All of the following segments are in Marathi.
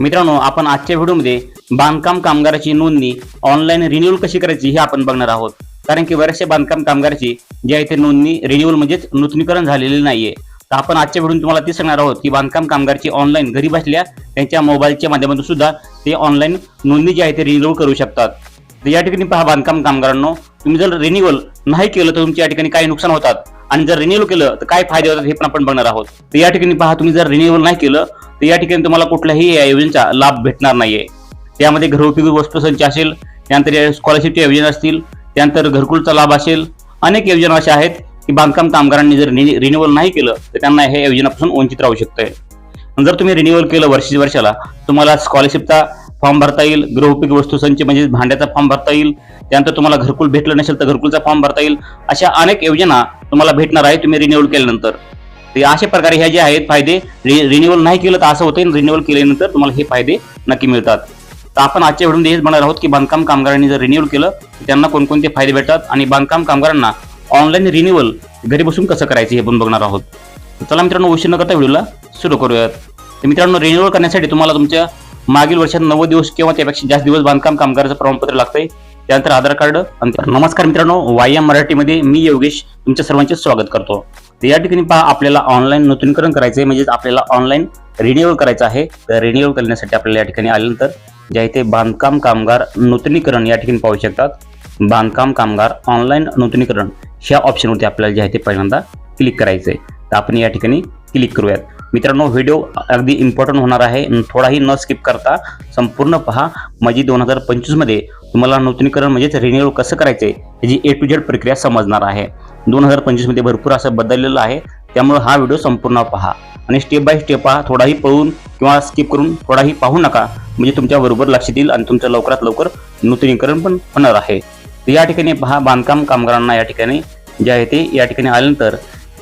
मित्रांनो आपण आजच्या व्हिडिओमध्ये बांधकाम कामगाराची नोंदणी ऑनलाईन रिन्युअल कशी करायची हे आपण बघणार आहोत. कारण की बऱ्याचशा बांधकाम कामगाराची जी आहे ते नोंदणी रिन्युअल म्हणजेच नूतनीकरण झालेली नाहीये. तर आपण आजच्या व्हिडिओ तुम्हाला ते सांगणार आहोत की बांधकाम कामगारची ऑनलाईन घरी बसल्या त्यांच्या मोबाईलच्या माध्यमातून सुद्धा ते ऑनलाईन नोंदणी जी आहे ते रिन्युअल करू शकतात. तर या ठिकाणी पहा बांधकाम कामगारांनो तुम्ही जर रिन्युअल नाही केलं तर तुमच्या या ठिकाणी काही नुकसान होतात. आणि जर रिन्युअल केलं तर काय फायदे होतात हे पण आपण बघणार आहोत. तर या ठिकाणी पहा तुम्ही जर रिन्युअल नाही केलं तर या ठिकाणी तुम्हाला कुठल्याही या योजनेचा लाभ भेटणार नाहीये. त्यामध्ये घरगुती संची असेल त्यानंतर स्कॉलरशिपच्या योजना असतील त्यानंतर घरकुलचा लाभ असेल अनेक योजना अशा आहेत की बांधकाम कामगारांनी जर रिन्युअल नाही केलं तर त्यांना हे योजनापासून वंचित राहू शकतंय. जर तुम्ही रिन्युअल केलं वर्षी वर्षाला तुम्हाला स्कॉलरशिपचा फॉर्म भरता येईल गृहोपयोगी वस्तू संच म्हणजे भांड्याचा फॉर्म भरता येईल त्यानंतर तुम्हाला घरकुल भेटलं नसेल तर घरकुलचा फॉर्म भरता येईल अशा अनेक योजना तुम्हाला भेटणार आहे तुम्ही रिन्युअल केल्यानंतर. तर अशा प्रकारे ह्या जे आहेत फायदे रिन्युअल नाही केलं तर असं होतं रिन्युअल केल्यानंतर तुम्हाला हे फायदे नक्की मिळतात. तर आपण आजच्या व्हिडिओमध्ये हेच म्हणणार आहोत की बांधकाम कामगारांनी जर रिन्युअल केलं तर त्यांना कोणकोणते फायदे भेटतात आणि बांधकाम कामगारांना ऑनलाईन रिन्युअल घरी बसून कसं करायचं हे पण बघणार आहोत. चला मित्रांनो उशीर न करता व्हिडिओला सुरू करूयात. तर मित्रांनो रिन्युअल करण्यासाठी तुम्हाला तुमच्या मागील वर्षात नव्वद दिवस किंवा त्यापेक्षा जास्त दिवस बांधकाम कामगाराचं प्रमाणपत्र लागतंय. त्यानंतर आधार कार्ड नमस्कार मित्रांनो वायम मराठीमध्ये मी योगेश तुमच्या सर्वांचे स्वागत करतो. तर या ठिकाणी पहा आपल्याला ऑनलाईन नूतनीकरण करायचं आहे म्हणजेच आपल्याला ऑनलाईन रिन्युअल करायचं आहे. तर रिन्युअल करण्यासाठी आपल्याला या ठिकाणी आल्यानंतर ज्या इथे बांधकाम कामगार नूतनीकरण या ठिकाणी पाहू शकतात. बांधकाम कामगार ऑनलाईन नूतनीकरण. ह्या ऑप्शनवरती आपल्याला जे आहे ते पहिल्यांदा क्लिक करायचं आहे तर आपण या ठिकाणी क्लिक करूयात. मित्रांनो व्हिडिओ अगदी इम्पॉर्टंट होणार आहे. थोडाही न स्किप करता संपूर्ण पहा माझी दोन हजार पंचवीसमध्ये तुम्हाला नूतनीकरण म्हणजेच रिन्युअल कसं करायचं आहे याची ए टू झेड प्रक्रिया समजणार आहे. दोन हजार पंचवीसमध्ये भरपूर असं बदललेलं आहे. त्यामुळे हा व्हिडिओ संपूर्ण पहा. आणि स्टेप बाय स्टेप पहा थोडाही पळून किंवा स्किप करून थोडाही पाहू नका. म्हणजे तुमच्या बरोबर देईल आणि तुमचं लवकरात लवकर नूतनीकरण पण होणार आहे. तर या ठिकाणी पहा बांधकाम कामगारांना या ठिकाणी जे आहे ते या ठिकाणी आल्यानंतर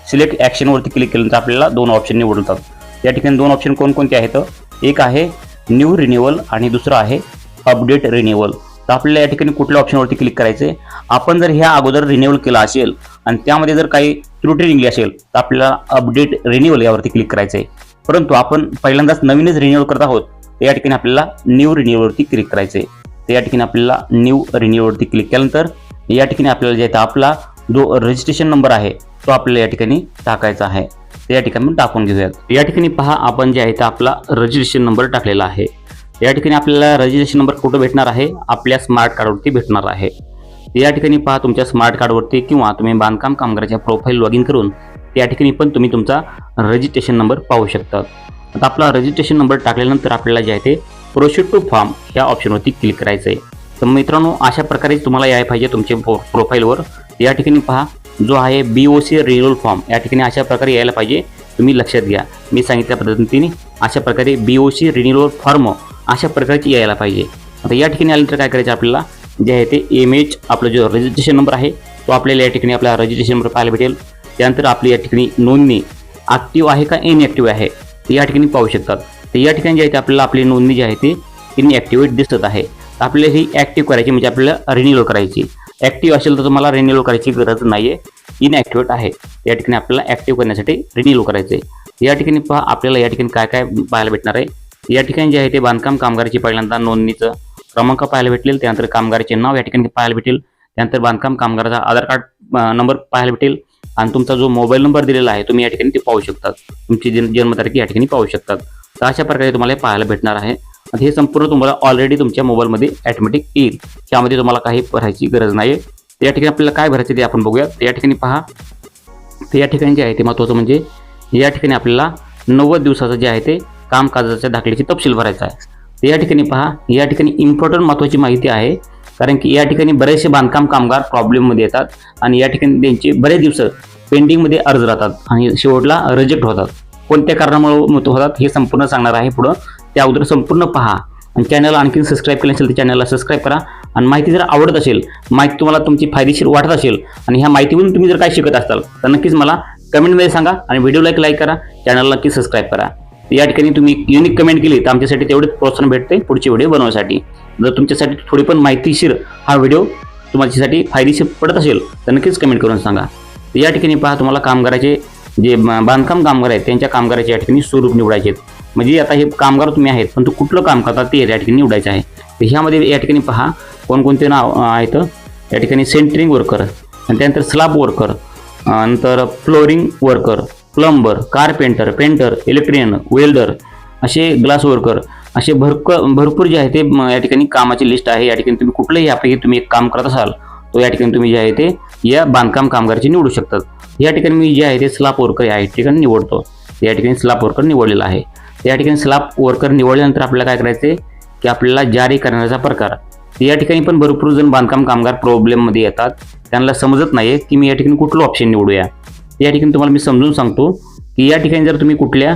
सिलेक्ट ॲक्शनवरती क्लिक केल्यानंतर आपल्याला दोन ऑप्शन निवडतात. या ठिकाणी दोन ऑप्शन कोणकोणते आहेत? एक आहे न्यू रिन्युअल आणि दुसरं आहे अपडेट रिन्युअल तर आपल्याला या ठिकाणी कुठल्या ऑप्शनवरती क्लिक करायचं आहे आपण जर ह्या अगोदर रिन्युअल केला असेल आणि त्यामध्ये जर काही त्रुटी निघली असेल तर आपल्याला अपडेट रिन्युअल यावरती क्लिक करायचं आहे परंतु आपण पहिल्यांदाच नवीनच रिन्युअल करत आहोत तर या ठिकाणी आपल्याला न्यू रिन्युअलवरती क्लिक करायचं आहे तर या ठिकाणी आपल्याला न्यू रिन्युअलवरती क्लिक केल्यानंतर या ठिकाणी आपल्याला जे आहे आपला जो रजिस्ट्रेशन नंबर आहे तो आपल्याला या ठिकाणी टाकायचा आहे. तर या ठिकाणी मग टाकून घेऊयात. या ठिकाणी पहा आपण जे आहे ते आपला रजिस्ट्रेशन नंबर टाकलेला आहे. या ठिकाणी आपल्याला रजिस्ट्रेशन नंबर कुठं भेटणार आहे? आपल्या स्मार्ट कार्डवरती भेटणार आहे. या ठिकाणी पहा तुमच्या स्मार्ट कार्डवरती किंवा तुम्ही बांधकाम कामगाराच्या प्रोफाईल लॉग इन करून त्या ठिकाणी पण तुम्ही तुमचा रजिस्ट्रेशन नंबर पाहू शकता आता आपला रजिस्ट्रेशन नंबर टाकल्यानंतर आपल्याला जे आहे ते प्रोसीड टू फॉर्म ह्या ऑप्शनवरती क्लिक करायचं आहे तर मित्रांनो अशा प्रकारे तुम्हाला याय पाहिजे तुमच्या प्रो प्रोफाईलवर या ठिकाणी पहा जो आहे B O C renewal form या ठिकाणी अशा प्रकारे यायला पाहिजे. तुम्ही लक्षात घ्या. मी सांगितल्या पद्धतीने अशा प्रकारे B O C renewal form अशा प्रकारची यायला पाहिजे. आता या ठिकाणी आल्यानंतर काय करायचं आपल्याला? जे आहे ते एम एच आपला जो रजिस्ट्रेशन नंबर आहे तो आपल्याला या ठिकाणी आपला रजिस्ट्रेशन नंबर पाहायला भेटेल. त्यानंतर आपली या ठिकाणी नोंदणी ॲक्टिव्ह आहे का इनॲक्टिव्ह आहे ते या ठिकाणी पाहू शकतात. तर या ठिकाणी जे आहे ते आपल्याला आपली नोंदणी जी आहे ती इनॲक्टिव्हेट दिसत आहे. आपल्याला ही ॲक्टिव्ह करायची म्हणजे आपल्याला रिन्युअल करायची. ॲक्टिव्ह असेल तर तुम्हाला रिन्युअल करायची गरज नाही आहे इनॲक्टिवेट आहे. या ठिकाणी आपल्याला ॲक्टिव्ह करण्यासाठी रिन्युअल करायचं आहे या ठिकाणी पहा आपल्याला या ठिकाणी काय काय पाहायला भेटणार आहे. या ठिकाणी जे आहे ते बांधकाम कामगाराची पहिल्यांदा नोंदणीचं क्रमांक पाहायला भेटेल त्यानंतर कामगाराचे नाव या ठिकाणी पाहायला भेटेल त्यानंतर बांधकाम कामगाराचा आधार कार्ड नंबर पाहायला भेटेल आणि तुमचा जो मोबाईल नंबर दिलेला आहे तुम्ही या ठिकाणी ते पाहू शकतात. तुमची जन जन्मतारीख या ठिकाणी पाहू शकतात. तर अशा प्रकारे तुम्हाला पाहायला भेटणार आहे. आणि हे संपूर्ण तुम्हाला ऑलरेडी तुमच्या मोबाईलमध्ये ॲटोमॅटिक येईल. त्यामध्ये तुम्हाला काही भरायची गरज नाही आहे या ठिकाणी आपल्याला काय भरायचं ते आपण बघूया. या ठिकाणी पहा. तर या ठिकाणी जे आहे ते महत्त्वाचं म्हणजे या ठिकाणी आपल्याला नव्वद दिवसाचं जे आहे ते कामकाजाच्या दाखल्याची तपशील भरायचा आहे. तर या ठिकाणी पहा. या ठिकाणी इम्पॉर्टंट महत्त्वाची माहिती आहे. कारण की या ठिकाणी बरेचसे बांधकाम कामगार प्रॉब्लेममध्ये येतात आणि या ठिकाणी त्यांचे बरेच दिवस पेंडिंगमध्ये अर्ज राहतात आणि शेवटला रिजेक्ट होतात. कोणत्या कारणामुळे होतात हे संपूर्ण सांगणार आहे पुढं. त्या अगोदर संपूर्ण पहा. आणि चॅनल आणखीन सबस्क्राईब केलं असेल तर चॅनलला सबस्क्राईब करा. आणि माहिती जर आवडत असेल माहिती तुम्हाला तुमची फायदेशीर वाटत असेल आणि ह्या माहितीवरून तुम्ही जर काय शिकत असाल तर नक्कीच मला कमेंटमध्ये सांगा आणि व्हिडिओला एक लाईक करा. चॅनलला नक्की सबस्क्राईब करा. या ठिकाणी तुम्ही युनिक कमेंट केली तर आमच्यासाठी तेवढेच प्रोत्साहन भेटते पुढचे व्हिडिओ बनवण्यासाठी. जर तुमच्यासाठी थोडी पण माहितीशीर हा व्हिडिओ तुमच्यासाठी फायदेशीर पडत असेल तर नक्कीच कमेंट करून सांगा. या ठिकाणी पहा तुम्हाला कामगाराचे जे बांधकाम कामगार आहेत त्यांच्या कामगाराच्या या ठिकाणी स्वरूप निवडायचे आहेत. म्हणजे आता हे कामगार तुम्ही आहेत पण तो कुठलं काम करता ते या ठिकाणी निवडायचं आहे. तर ह्यामध्ये या ठिकाणी पहा कोणकोणते नाव आहेत. या ठिकाणी सेंटरिंग वर्कर आणि त्यानंतर स्लाब वर्कर नंतर flooring worker plumber carpenter painter electrician welder असे ग्लास वर्कर असे भरक भरपूर जे आहे ते या ठिकाणी कामाची लिस्ट आहे. या ठिकाणी तुम्ही कुठलंही यापैकी तुम्ही एक काम करत असाल तो या ठिकाणी तुम्ही जे आहे ते या बांधकाम कामगारचे निवडू शकतात. या ठिकाणी मी जे आहे ते स्लॅप वर्कर या ठिकाणी निवडतो. या ठिकाणी स्लॅप वर्कर निवडलेला आहे. या ठिकाणी स्लाब वर्कर निवडल्यानंतर आपल्याला काय करायचं आहे की आपल्याला जारी करण्याचा प्रकार. या ठिकाणी पण भरपूर जण बांधकाम कामगार प्रॉब्लेममध्ये येतात. त्यांना समजत नाही की मी या ठिकाणी कुठलं ऑप्शन निवडूया. या ठिकाणी तुम्हाला मी समजून सांगतो की या ठिकाणी जर तुम्ही कुठल्या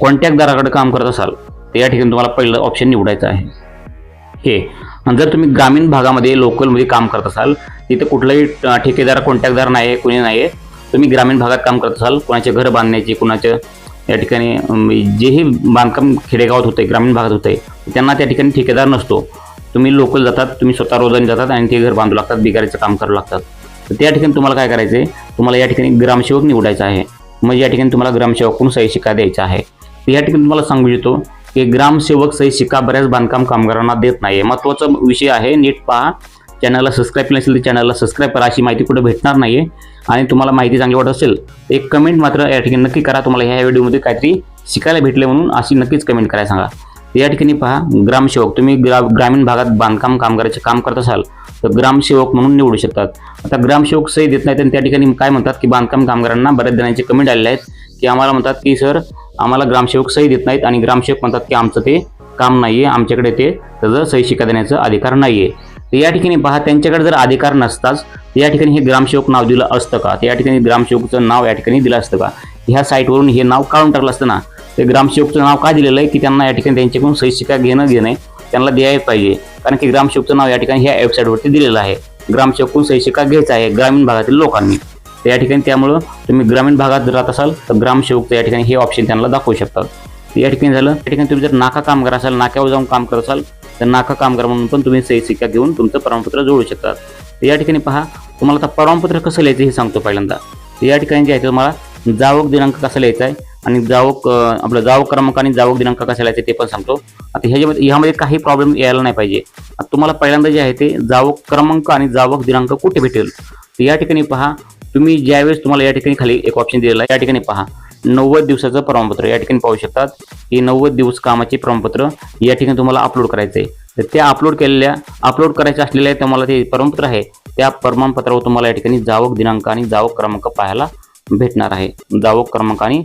कॉन्टॅक्टदाराकडे काम करत असाल तर या ठिकाणी तुम्हाला पहिलं ऑप्शन निवडायचं आहे. हे. आणि जर तुम्ही ग्रामीण भागामध्ये लोकलमध्ये काम करत असाल तिथे कुठलाही ठेकेदार कॉन्टॅक्टदार नाही आहे कुणी नाही आहे तुम्ही ग्रामीण भागात काम करत असाल कोणाचे घर बांधण्याचे कुणाचं या ठिकाणी जेही म्हणजे बांधकाम खेडेगावात होते ग्रामीण भागात होते त्यांना त्या ठिकाणी ठेकेदार नसतो. तुम्ही लोकल जातात तुम्ही स्वतः रोजाने जातात आणि ते घर बांधू लागतात बिगारीचं काम करू लागतात. तर त्या ठिकाणी तुम्हाला काय करायचं आहे तुम्हाला या ठिकाणी ग्रामसेवक निवडायचा आहे. म्हणजे या ठिकाणी तुम्हाला ग्रामसेवककडून सही शिक्का द्यायचा आहे. तर या ठिकाणी तुम्हाला सांगू इच्छितो की ग्रामसेवक सही शिक्का बऱ्याच बांधकाम कामगारांना देत नाही आहे महत्त्वाचा विषय आहे नीट पहा. चॅनलला सबस्क्राईब केलं असेल तर चॅनलला सबस्क्राईब करा. अशी माहिती कुठे भेटणार नाही आहे आणि तुम्हाला माहिती चांगली वाटत असेल तर एक कमेंट मात्र या ठिकाणी नक्की करा. तुम्हाला ह्या व्हिडिओमध्ये काहीतरी शिकायला भेटले म्हणून अशी नक्कीच कमेंट करायला सांगा. या ठिकाणी पहा ग्रामसेवक तुम्ही ग्रा ग्रामीण भागात बांधकाम कामगाराचे काम करत असाल तर ग्रामसेवक म्हणून निवडू शकतात. आता ग्रामसेवक सही देत नाहीत आणि त्या ठिकाणी काय म्हणतात की बांधकाम कामगारांना बऱ्याच जणांचे कमेंट आलेले आहेत की आम्हाला म्हणतात की सर आम्हाला ग्रामसेवक सही देत नाहीत आणि ग्रामसेवक म्हणतात की आमचं ते काम नाही आहे आमच्याकडे ते त्याचं सही शिका देण्याचा अधिकार नाही आहे तर या ठिकाणी पहा त्यांच्याकडे जर अधिकार नसताच या ठिकाणी हे ग्रामसेवक नाव दिलं असतं का तर या ठिकाणी ग्रामसेवकचं नाव या ठिकाणी दिलं असतं का ह्या साईटवरून हे नाव काढून टाकलं असतं ना ते ग्रामसेवकचं नाव का दिलेलं आहे की त्यांना या ठिकाणी त्यांच्याकडून सहिशिका घेणं घेणं घेणे त्यांना द्यायला पाहिजे कारण की ग्रामसेवकचं नाव या ठिकाणी ह्या वेबसाईटवरती दिलेलं आहे ग्रामसेवकून सहिशिका शिक्का घ्यायचा आहे ग्रामीण भागातील लोकांनी तर या ठिकाणी त्यामुळं तुम्ही ग्रामीण भागात जर राहत असाल तर ग्रामसेवकचं या ठिकाणी हे ऑप्शन त्यांना दाखवू शकतात या ठिकाणी झालं त्या ठिकाणी तुम्ही जर नाका कामगार असाल नाक्यावर जाऊन काम करत असाल तर नाका कामगार म्हणून पण तुम्ही सही सिक्का घेऊन तुमचं प्रमाणपत्र जोडू शकता तर या ठिकाणी पहा तुम्हाला आता प्रमाणपत्र कसं लिहायचं हे सांगतो पहिल्यांदा. तर या ठिकाणी जे आहे ते तुम्हाला जावक दिनांक कसा लिहायचा आहे आणि जावक आपलं जावक क्रमांक आणि जावक दिनांक कसा लिहायचा आहे ते पण सांगतो. आता ह्याच्यामध्ये ह्यामध्ये काही प्रॉब्लेम यायला नाही पाहिजे. आता तुम्हाला पहिल्यांदा जे आहे ते जावक क्रमांक आणि जावक दिनांक कुठे भेटेल? तर या ठिकाणी पहा तुम्ही ज्यावेळेस तुम्हाला या ठिकाणी खाली एक ऑप्शन दिलेला आहे या ठिकाणी पहा. नव्वद दिवसाचं प्रमाणपत्र या ठिकाणी पाहू शकतात. की नव्वद दिवस कामाचे प्रमाणपत्र या ठिकाणी तुम्हाला अपलोड करायचं आहे तर त्या अपलोड केलेल्या अपलोड करायचे असलेल्या तुम्हाला ते प्रमाणपत्र आहे. त्या प्रमाणपत्रावर तुम्हाला या ठिकाणी जावक दिनांक आणि जावक क्रमांक पाहायला भेटणार आहे. जावक क्रमांक आणि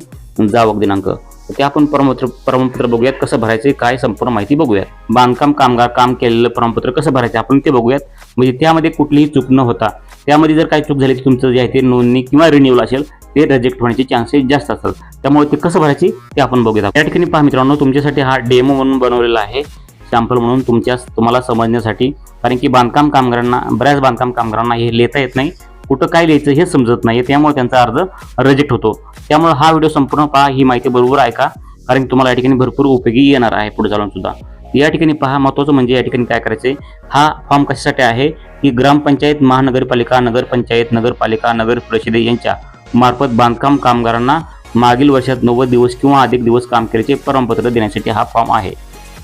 जावक दिनांक. ते आपण प्रमाणपत्र प्रमाणपत्र बघूयात कसं भरायचं काय संपूर्ण माहिती बघूयात. बांधकाम कामगार काम केलेलं प्रमाणपत्र कसं भरायचं आपण ते बघूयात. म्हणजे त्यामध्ये कुठलीही चूक न होता त्यामध्ये जर काही चूक झाली तर तुमचं जे आहे ते नोंदणी किंवा रिन्यूअल असेल. ते रिजेक्ट होण्याचे चान्सेस जास्त असतात. त्यामुळे ते कसं भरायची ते आपण बघूया. या ठिकाणी पहा मित्रांनो तुमच्यासाठी हा डेमो म्हणून बनवलेला आहे. सॅम्पल म्हणून तुमच्या तुम्हाला समजण्यासाठी. कारण की बांधकाम कामगारांना बऱ्याच बांधकाम कामगारांना हे लिहिता येत नाही. कुठं काय लिहायचं हे समजत नाही. त्यामुळे त्यांचा अर्ज रिजेक्ट होतो. त्यामुळे हा व्हिडिओ संपूर्ण पहा. ही माहिती बरोबर ऐका. कारण की तुम्हाला या ठिकाणी भरपूर उपयोगी येणार आहे पुढे चालून सुद्धा. या ठिकाणी पहा महत्त्वाचं म्हणजे या ठिकाणी काय करायचे हा फॉर्म कशासाठी आहे? की ग्रामपंचायत महानगरपालिका नगरपंचायत नगरपालिका नगर परिषदे यांच्या मार्फत बांधकाम कामगारांना मागील वर्षात नव्वद दिवस किंवा अधिक दिवस काम केल्याचे प्रमाणपत्र देण्यासाठी हा फॉर्म आहे.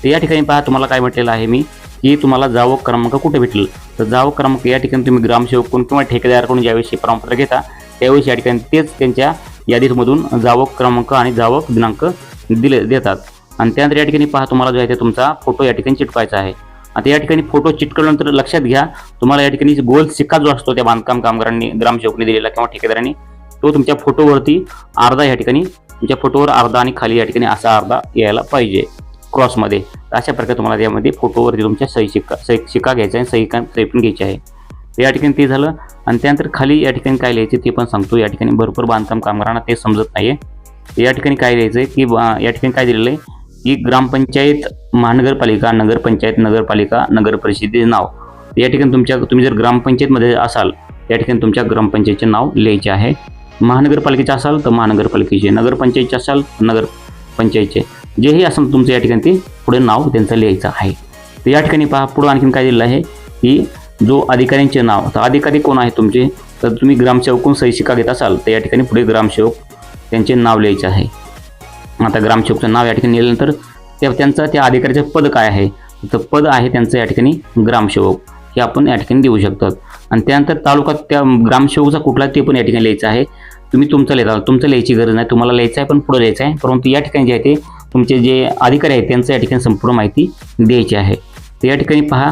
तर या ठिकाणी पहा तुम्हाला काय म्हटलेलं आहे मी. की तुम्हाला जावक क्रमांक कुठे भेटेल? तर जावक क्रमांक या ठिकाणी तुम्ही ग्रामसेवककडून किंवा ठेकेदाराकडून ज्यावेळेस प्रमाणपत्र घेता त्यावेळेस या ठिकाणी तेच त्यांच्या यादीमधून जावक क्रमांक आणि जावक दिनांक दिले देतात. आणि त्यानंतर या ठिकाणी पहा तुम्हाला जो आहे ते तुमचा फोटो या ठिकाणी चिटकायचा आहे. आता या ठिकाणी फोटो चिटकल्यानंतर लक्षात घ्या तुम्हाला या ठिकाणी गोल सिक्का जो असतो त्या बांधकाम कामगारांनी ग्रामसेवकने दिलेला किंवा ठेकेदारांनी तो तुमच्या फोटोवरती अर्धा या ठिकाणी तुमच्या फोटोवर अर्धा आणि खाली या ठिकाणी असा अर्धा यायला पाहिजे क्रॉसमध्ये. अशा प्रकारे तुम्हाला यामध्ये फोटोवरती तुमच्या सही शिक्का सही शिक्का घ्यायचा आहे सही का सही पण घ्यायची आहे. तर या ठिकाणी ते झालं. आणि त्यानंतर खाली या ठिकाणी काय लिहायचे ते पण सांगतो. या ठिकाणी भरपूर बांधकाम कामगारांना ते समजत नाही आहे या ठिकाणी काय लिहायचं आहे की या ठिकाणी काय दिलेलं आहे की ग्रामपंचायत महानगरपालिका नगरपंचायत नगरपालिका नगर परिषदेचे नाव. या ठिकाणी तुमच्या तुम्ही जर ग्रामपंचायतमध्ये असाल या ठिकाणी तुमच्या ग्रामपंचायतचे नाव लिहायचे आहे. महानगरपालिकेचे असाल तर महानगरपालिकेचे नगरपंचायतचे असाल तर नगरपंचायतचे. जेही असेल तुमचं या ठिकाणी ते पुढे नाव त्यांचं लिहायचं आहे. तर या ठिकाणी पहा पुढं आणखीन काय दिलेलं आहे की जो अधिकाऱ्यांचे नाव तर अधिकारी कोण आहे तुमचे? तर तुम्ही ग्रामसेवकून सही शिक्का घेत असाल तर या ठिकाणी पुढे ग्रामसेवक त्यांचे नाव लिहायचे आहे. आता ग्रामसेवकचं नाव या ठिकाणी लिहिल्यानंतर त्या त्यांचं त्या अधिकाऱ्याचं पद काय आहे? तर पद आहे त्यांचं या ठिकाणी ग्रामसेवक. हे आपण या ठिकाणी देऊ शकतात आणि त्यानंतर तालुका त्या ग्रामसेवकचा कुठला ते पण या ठिकाणी लिहायचं आहे. तुम्ही तुमचं लिहिता तुमचं लिहायची गरज नाही तुम्हाला लिहायचं आहे पण पुढे लिहायचं आहे. परंतु या ठिकाणी जे आहे ते तुमचे जे अधिकारी आहेत त्यांचं या ठिकाणी संपूर्ण माहिती द्यायची आहे. तर या ठिकाणी पहा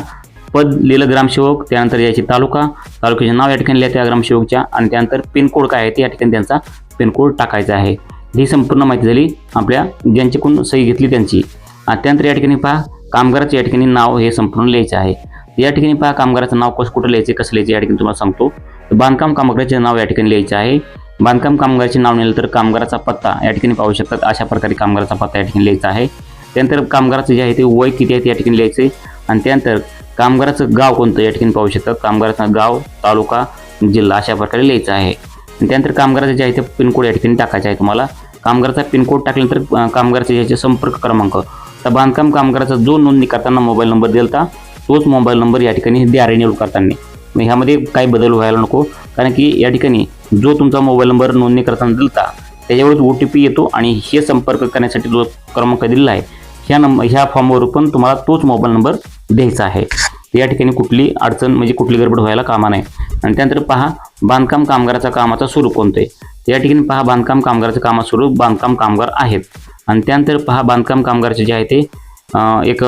पद लिहिलं ग्रामसेवक त्यानंतर याची तालुका तालुक्याचे नाव या ठिकाणी लिहा त्या ग्रामसेवकच्या आणि त्यानंतर पिनकोड काय आहे ते या ठिकाणी त्यांचा पिनकोड टाकायचा आहे. ही संपूर्ण माहिती झाली आपल्या ज्यांच्याकडून सही घेतली त्यांची. आणि त्यानंतर या ठिकाणी पहा कामगाराचं या ठिकाणी नाव हे संपूर्ण लिहायचं आहे. या ठिकाणी पहा कामगाराचं नाव कसं कुठं लिहायचं कसं लिहायचं या ठिकाणी तुम्हाला सांगतो. तर बांधकाम कामगाराचे नाव या ठिकाणी लिहायचं आहे. बांधकाम कामगाराचे नाव लिहिलं तर कामगाराचा पत्ता या ठिकाणी पाहू शकतात. अशा प्रकारे कामगाराचा पत्ता या ठिकाणी लिहायचा आहे. त्यानंतर कामगाराचं जे आहे ते वय किती आहे ते या ठिकाणी लिहायचे आणि त्यानंतर कामगाराचं गाव कोणतं या ठिकाणी पाहू शकतात. कामगाराचं गाव तालुका जिल्हा अशा प्रकारे लिहायचं आहे. आणि त्यानंतर कामगाराचं जे आहे ते पिनकोड या ठिकाणी टाकायचं आहे तुम्हाला. कामगाराचा पिनकोड टाकल्यानंतर कामगाराचे याचे संपर्क क्रमांक. तर बांधकाम कामगाराचा जो नोंदणी करताना मोबाईल नंबर दिलता तोच मोबाईल नंबर या ठिकाणी द्या रिन्यूअल करताना. मग ह्यामध्ये काही बदल व्हायला नको. कारण की या ठिकाणी जो तुमचा मोबाईल नंबर नोंदणी करताना दिलता त्याच्यावरच ओ टी पी येतो आणि हे संपर्क करण्यासाठी जो क्रमांक दिलेला आहे ह्या नंबर ह्या फॉर्मवर पण तुम्हाला तोच मोबाईल नंबर द्यायचा आहे. या ठिकाणी कुठली अडचण म्हणजे कुठली गडबड व्हायला कामा नाही आणि त्यानंतर पहा बांधकाम कामगाराचा कामाचा स्वरूप कोणतं आहे? या ठिकाणी पहा बांधकाम कामगाराचं कामाचं स्वरूप बांधकाम कामगार आहेत. आणि त्यानंतर पहा बांधकाम कामगाराचे जे आहे ते एक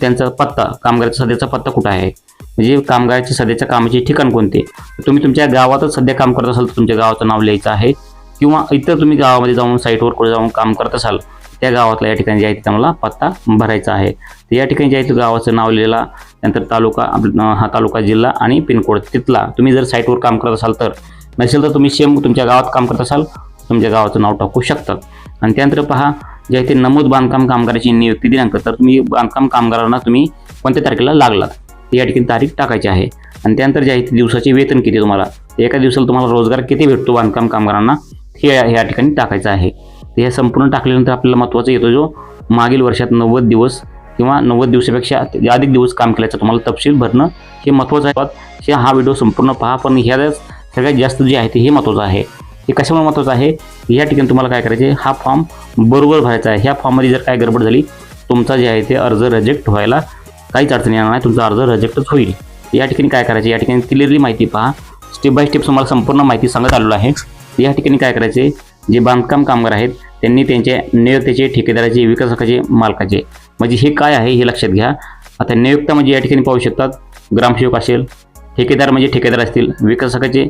त्यांचा पत्ता कामगाराचा सध्याचा पत्ता कुठं आहे? म्हणजे कामगाराचे सध्याच्या कामाचे ठिकाण कोणते? तुम्ही तुमच्या गावातच सध्या काम करत असाल तर तुमच्या गावाचं नाव लिहायचं आहे किंवा इतर तुम्ही गावामध्ये जाऊन साईटवर कुठे जाऊन काम करत असाल त्या गावातला या ठिकाणी जे आहे तिथं तुम्हाला पत्ता भरायचा आहे. तर या ठिकाणी जे आहे गावाचं नाव लिहिला त्यानंतर तालुका हा तालुका जिल्हा आणि पिनकोड तिथला. तुम्ही जर साईटवर काम करत असाल तर नसेल तर तुम्ही सेम तुमच्या गावात काम करत असाल तुमच्या गावाचं नाव टाकू शकतात आणि त्यानंतर पहा ज्या इथे नमूद बांधकाम कामगाराची नियुक्ती दिनांक तर तुम्ही बांधकाम कामगारांना तुम्ही कोणत्या तारखेला लागलात? या ठिकाणी तारीख टाकायची आहे. आणि त्यानंतर ज्या इथे दिवसाचे वेतन किती तुम्हाला? एका दिवसाला तुम्हाला रोजगार किती भेटतो बांधकाम कामगारांना? हे या ठिकाणी टाकायचं आहे. तर हे संपूर्ण टाकल्यानंतर आपल्याला महत्त्वाचा येतो जो मागील वर्षात नव्वद दिवस किंवा नव्वद दिवसापेक्षा अधिक दिवस काम केल्याचं तुम्हाला तपशील भरणं हे महत्त्वाचं आहे. हे हा व्हिडिओ संपूर्ण पहा पण ह्या सगळ्यात जास्त जे आहे ते हे महत्त्वाचं आहे. हे कशामुळे महत्त्वाचं आहे? या ठिकाणी तुम्हाला काय करायचे हा फॉर्म बरोबर भरायचा आहे. ह्या फॉर्ममध्ये जर काय गडबड झाली तुमचा जे आहे ते अर्ज रिजेक्ट व्हायला काहीच अडचण येणार नाही. तुमचा अर्ज रिजेक्टच होईल. या ठिकाणी काय करायचे या ठिकाणी क्लिअरली माहिती पहा. स्टेप बाय स्टेप तुम्हाला संपूर्ण माहिती सांगत आलेलो आहे. या ठिकाणी काय करायचे जे बांधकाम कामगार आहेत त्यांनी त्यांच्या नियोक्त्याचे ठेकेदाराचे विकासकाचे मालकाचे. म्हणजे हे काय आहे हे लक्षात घ्या. आता नियुक्त म्हणजे या ठिकाणी पाहू शकतात ग्रामसेवक असेल ठेकेदार म्हणजे ठेकेदार असतील विकासकाचे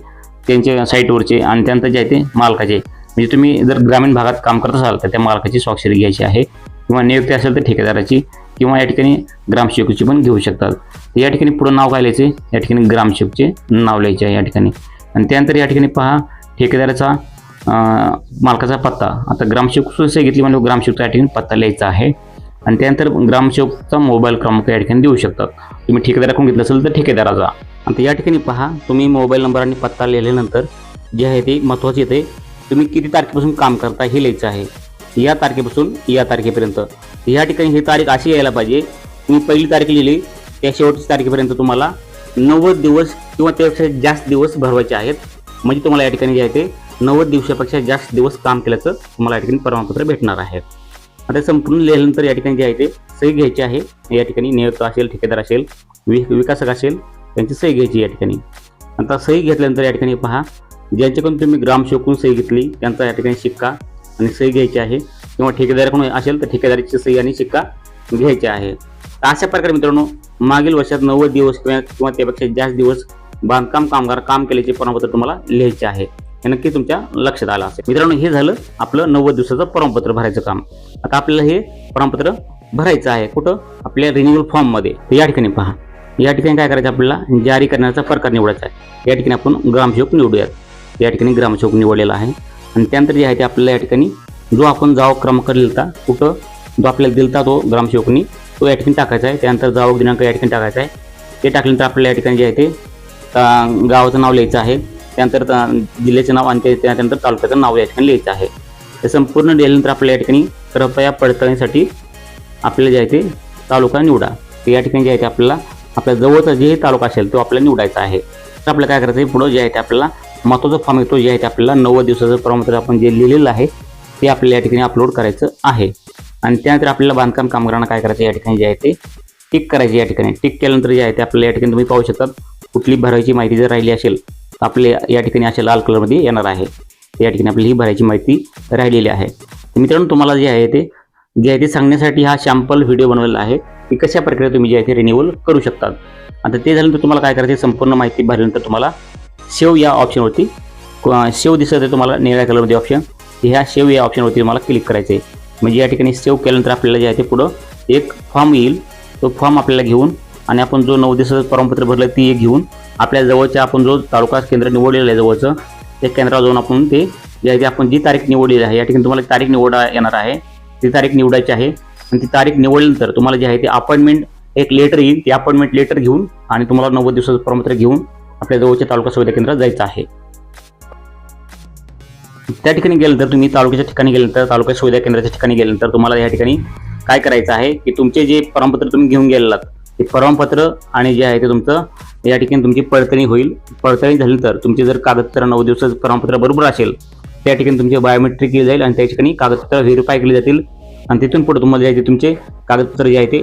त्यांच्या साईटवरचे आणि त्यानंतर जे आहे ते मालकाचे. म्हणजे तुम्ही जर ग्रामीण भागात काम करत असाल तर त्या मालकाची स्वाक्षरी घ्यायची आहे. किंवा नियुक्ती असेल तर ठेकेदाराची किंवा या ठिकाणी ग्रामसेवकची पण घेऊ शकतात. तर या ठिकाणी पुढं नाव काय लिहायचे? या ठिकाणी ग्रामसेवकचे नाव लिहायचे आहे या ठिकाणी. आणि त्यानंतर या ठिकाणी पहा ठेकेदाराचा मालकाचा पत्ता. आता ग्रामसेवक सुद्धा घेतली म्हणजे ग्रामसेवकचा या ठिकाणी पत्ता लिहायचा आहे. आणि त्यानंतर ग्रामसेवकचा मोबाईल क्रमांक या ठिकाणी देऊ शकतात. तुम्ही ठेकेदाराकडून घेतलं असेल तर ठेकेदाराचा. आता या ठिकाणी पहा तुम्ही मोबाईल नंबर आणि पत्ता लिहिल्यानंतर जे आहे ते महत्त्वाचे येते. तुम्ही किती तारखेपासून काम करता हे लिहायचं आहे. या तारखेपासून या तारखेपर्यंत. या ठिकाणी ही तारीख अशी यायला पाहिजे तुम्ही पहिली तारीख लिहिली त्या शेवटच्या तारखेपर्यंत तुम्हाला नव्वद दिवस किंवा त्यापेक्षा जास्त दिवस भरवायचे आहेत. म्हणजे तुम्हाला या ठिकाणी जे आहे ते नव्वद दिवसापेक्षा जास्त दिवस काम केल्याचं तुम्हाला या ठिकाणी प्रमाणपत्र भेटणार आहे. आता संपूर्ण लिहिल्यानंतर या ठिकाणी जे आहे ते सही घ्यायची आहे. या ठिकाणी नियुक्त असेल ठेकेदार असेल वि विकासक असेल त्यांची सही घ्यायची या ठिकाणी. आता सही घेतल्यानंतर या ठिकाणी पहा ज्यांच्याकडून तुम्ही ग्रामसेवकून सही घेतली त्यांचा या ठिकाणी शिक्का आणि सही घ्यायची आहे. किंवा ठेकेदाराकडून असेल तर ठेकेदाराची सही आणि शिक्का घ्यायची आहे. तर अशा प्रकारे मित्रांनो मागील वर्षात नव्वद दिवस किंवा किंवा त्यापेक्षा जास्त दिवस बांधकाम कामगार काम केल्याचे प्रमाणपत्र तुम्हाला लिहायचे आहे. हे नक्की तुमच्या लक्षात आलं असेल. मित्रांनो हे झालं आपलं नव्वद दिवसाचं प्रमाणपत्र भरायचं काम. आता आपल्याला हे प्रमाणपत्र भरायचं आहे. कुठं? आपल्या रिन्युअल फॉर्ममध्ये तर या ठिकाणी पहा. या ठिकाणी काय करायचं आपल्याला जारी करण्याचा प्रकार निवडायचा आहे या ठिकाणी आपण ग्रामसेवक निवडूयात या ठिकाणी ग्रामसेवक निवडलेला आहे आणि त्यानंतर जे आहे ते आपल्याला या ठिकाणी जो आपण जाव क्रमांक दिलता कुठं जो आपल्याला दिलता तो ग्रामसेवकनी तो या ठिकाणी टाकायचा आहे त्यानंतर जावक दिनांक या ठिकाणी टाकायचा आहे ते टाकल्यानंतर आपल्याला या ठिकाणी जे आहे ते गावाचं नाव लिहायचं आहे त्यानंतर जिल्ह्याचं नाव आणि ते- त्यानंतर तालुक्याचं नाव या ठिकाणी लिहायचं आहे ते संपूर्ण लिहिल्यानंतर आपल्याला या ठिकाणी कृपया पडताळणीसाठी आपल्याला जे आहे ते तालुका निवडा तर या ठिकाणी जे आहे ते आपल्याला आपल्या जवळचा जे तालुका असेल तो आपल्याला निवडायचा आहे. तर आपल्याला काय करायचं आहे? पुढं जे आहे ते आपल्याला महत्त्वाचा फॉर्म येतो जे आहे ते आपल्याला नव्वद दिवसाचं प्रमाणपत्र आपण जे लिहिलेलं आहे ते आपल्याला या ठिकाणी अपलोड करायचं आहे. आणि त्यानंतर आपल्याला बांधकाम कामगारांना काय करायचं या ठिकाणी जे आहे ते टिक करायचे या ठिकाणी. टिक केल्यानंतर जे आहे ते आपल्याला या ठिकाणी तुम्ही पाहू शकतात कुठली भरायची माहिती जर राहिली असेल तर आपले या ठिकाणी अशा लाल कलरमध्ये येणार आहे. या ठिकाणी आपली ही भरायची माहिती राहिलेली आहे. मित्रांनो तुम्हाला जे आहे ते जे आहे ते सांगण्यासाठी हा शॅम्पल व्हिडिओ बनवलेला आहे. की कशा प्रकारे तुम्ही जे आहे ते रिन्युअल करू शकतात. आता ते झाल्यानंतर तुम्हाला काय करायचं आहे, संपूर्ण माहिती भरल्यानंतर तुम्हाला सेव या ऑप्शनवरती सेव दिसत आहे तुम्हाला निळ्या कलरमध्ये ऑप्शन ह्या सेव या ऑप्शनवरती तुम्हाला क्लिक करायचं आहे म्हणजे या ठिकाणी सेव्ह केल्यानंतर आपल्याला जे आहे ते पुढं एक फॉर्म येईल. तो फॉर्म आपल्याला घेऊन आणि आपण जो नऊ दिवसाचं प्रमाणपत्र भरलं ती एक घेऊन आपल्या जवळच्या आपण जो तालुका केंद्र निवडलेलं आहे जवळचं त्या केंद्रावर जाऊन आपण ते जे आहे ते आपण जी तारीख निवडलेली आहे या ठिकाणी तुम्हाला तारीख निवडा येणार आहे. ती तारीख निवडायची आहे. आणि ती तारीख निवडल्यानंतर तुम्हाला जे आहे ते अपॉइंटमेंट एक लेटर येईल ते अपॉइंटमेंट लेटर घेऊन आणि तुम्हाला नव्वद दिवसाचं प्रमाणपत्र घेऊन आपल्या जवळच्या तालुका सुविधा केंद्रात जायचं आहे. त्या ठिकाणी गेल्यानंतर तुम्ही तालुक्याच्या ठिकाणी गेल्यानंतर तालुका सुविधा केंद्राच्या ठिकाणी गेल्यानंतर तुम्हाला या ठिकाणी काय करायचं आहे की तुमचे जे प्रमाणपत्र तुम्ही घेऊन गेलेलात ते प्रमाणपत्र आणि जे आहे ते तुमचं या ठिकाणी तुमची पडतणी होईल. पडताळणी झाल्यानंतर तुमचे जर कागदपत्र नऊ दिवसाचं प्रमाणपत्र बरोबर असेल त्या ठिकाणी तुमचे बायोमेट्रिक केली जाईल आणि त्या ठिकाणी कागदपत्र व्हेरीफाय केली जातील. आणि तिथून पुढे तुम्हाला जे आहे ते तुमचे कागदपत्र जे आहे ते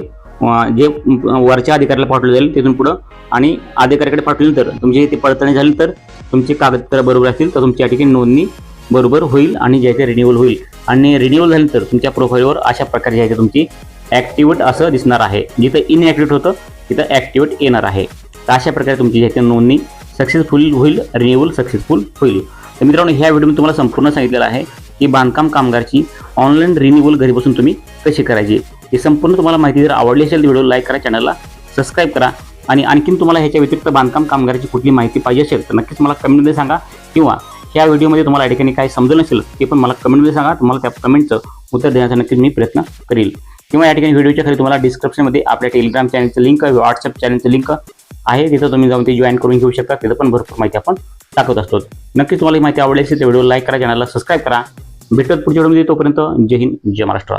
जे वरच्या अधिकाऱ्याला पाठवलं जाईल तिथून पुढं. आणि अधिकाऱ्याकडे पाठवल्यानंतर तुमची ते पडताळणी तर तुमचे कागदपत्र बरोबर असतील तर तुमची या ठिकाणी नोंदणी बरोबर होईल आणि जे आहे ते रिन्युअल होईल. आणि रिन्युअल झाल्यानंतर तुमच्या प्रोफाईलवर अशा प्रकारे जे आहे ते तुमची ॲक्टिवेट असं दिसणार आहे. जिथं इनॲक्टिवेट होतं तिथं ॲक्टिवेट येणार आहे. तर अशा प्रकारे तुमची जे नोंदणी सक्सेसफुल होईल रिन्युअल सक्सेसफुल होईल. तर मित्रांनो ह्या व्हिडिओ तुम्हाला संपूर्ण सांगितलेलं आहे की बांधकाम कामगारची ऑनलाईन रिन्युअल घरी बसून तुम्ही कशी करायची? हे संपूर्ण तुम्हाला माहिती जर आवडली असेल तर व्हिडिओ लाईक करा चॅनलला सबस्क्राईब करा आणि आणखीन तुम्हाला ह्याच्या व्यतिरिक्त बांधकाम कामगाराची कुठली माहिती पाहिजे असेल तर नक्कीच मला कमेंटमध्ये सांगा किंवा ह्या व्हिडिओमध्ये तुम्हाला या ठिकाणी काय समजलं नसेल ते पण मला कमेंटमध्ये सांगा. तुम्हाला त्या कमेंटचं उत्तर देण्याचा नक्कीच मी प्रयत्न करील. किंवा या ठिकाणी व्हिडिओच्या खाली तुम्हाला डिस्क्रिप्शनमध्ये आपल्या टेलिग्राम चॅनलचं लिंक व्हॉट्सअप चॅनलचं लिंक आहे. तिथं तुम्ही जाऊन ते जॉईन करून घेऊ शकता. तिथं पण भरपूर माहिती आपण टाकत असतो. नक्कीच तुम्हाला माहिती आवडली असेल तर व्हिडिओ लाईक करा चॅनलला सबस्क्राईब करा. भेटत पुढच्या व्हिडिओमध्ये. तोपर्यंत जय हिंद जय महाराष्ट्र.